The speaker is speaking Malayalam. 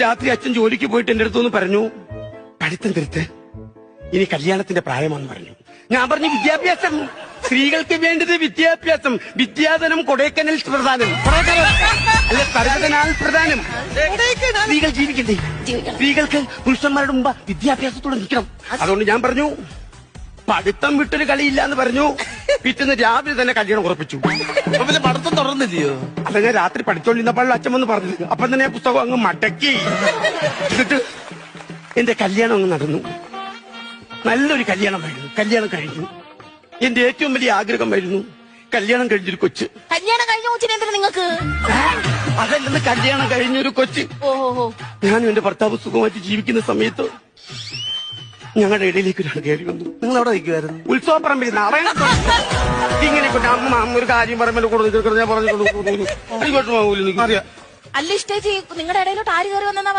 രാത്രി അച്ഛൻ ജോലിക്ക് പോയിട്ട് എന്റെ അടുത്തൊന്ന് പറഞ്ഞു പഠിത്തം തിരുത്ത് ഇനി കല്യാണത്തിന്റെ പ്രായമാണെന്ന് പറഞ്ഞു. ഞാൻ പറഞ്ഞു വിദ്യാഭ്യാസം സ്ത്രീകൾക്ക് വേണ്ടത് വിദ്യാഭ്യാസം വിദ്യാധനം കൊടൈക്കനൽ പ്രധാനം. അല്ല സർവതനാൽ പ്രധാനം. സ്ത്രീകൾ ജീവിക്കണ്ടേ സ്ത്രീകൾക്ക് പുരുഷന്മാരുടെ മുമ്പ് വിദ്യാഭ്യാസത്തോടെ നിൽക്കണം. അതുകൊണ്ട് ഞാൻ പറഞ്ഞു പഠിത്തം വിട്ടൊരു കളിയില്ല എന്ന് പറഞ്ഞു. പിറ്റേന്ന് രാവിലെ തന്നെ കല്യാണം ഉറപ്പിച്ചു. അപ്പൊ പിന്നെ പഠിത്തം തുറന്നില്ലയോ അല്ല ഞാൻ രാത്രി പഠിച്ചോണ്ടിരുന്നപ്പോൾ അച്ഛൻ വന്ന് പറഞ്ഞു അപ്പൊ തന്നെ പുസ്തകം അങ്ങ് മടക്കി. എന്നിട്ട് എന്റെ കല്യാണം അങ്ങ് നടന്നു. നല്ലൊരു കല്യാണം കല്യാണമായിരുന്നു കല്യാണം കഴിഞ്ഞു. എന്റെ ഏറ്റവും വലിയ ആഗ്രഹമായിരുന്നു കല്യാണം കഴിഞ്ഞൊരു കൊച്ച്. കല്യാണം കഴിഞ്ഞ നിങ്ങൾക്ക് എന്തിനാ നിങ്ങൾക്ക്? അതല്ലെന്ന് കല്യാണം കഴിഞ്ഞൊരു കൊച്ച്. ഞാനും എന്റെ ഭർത്താവ് സുഖമായിട്ട് ജീവിക്കുന്ന സമയത്ത് ഞങ്ങളുടെ ഇടയിലേക്ക് ഒരാൾ കയറി വന്നു. നിങ്ങൾ അവിടെ നിൽക്കുമായിരുന്നു ഉത്സവ പറമ്പിൽ നാളെ ഇങ്ങനെ കൊണ്ട് അമ്മ അമ്മ ഒരു കാര്യം പറയുമ്പോൾ കൂടുതൽ ഞാൻ പറഞ്ഞു അറിയാം അല്ല ഇഷ്ടേച്ചി നിങ്ങളുടെ ഇടയിലോട്ട് ആര് കയറി വന്നെന്നാ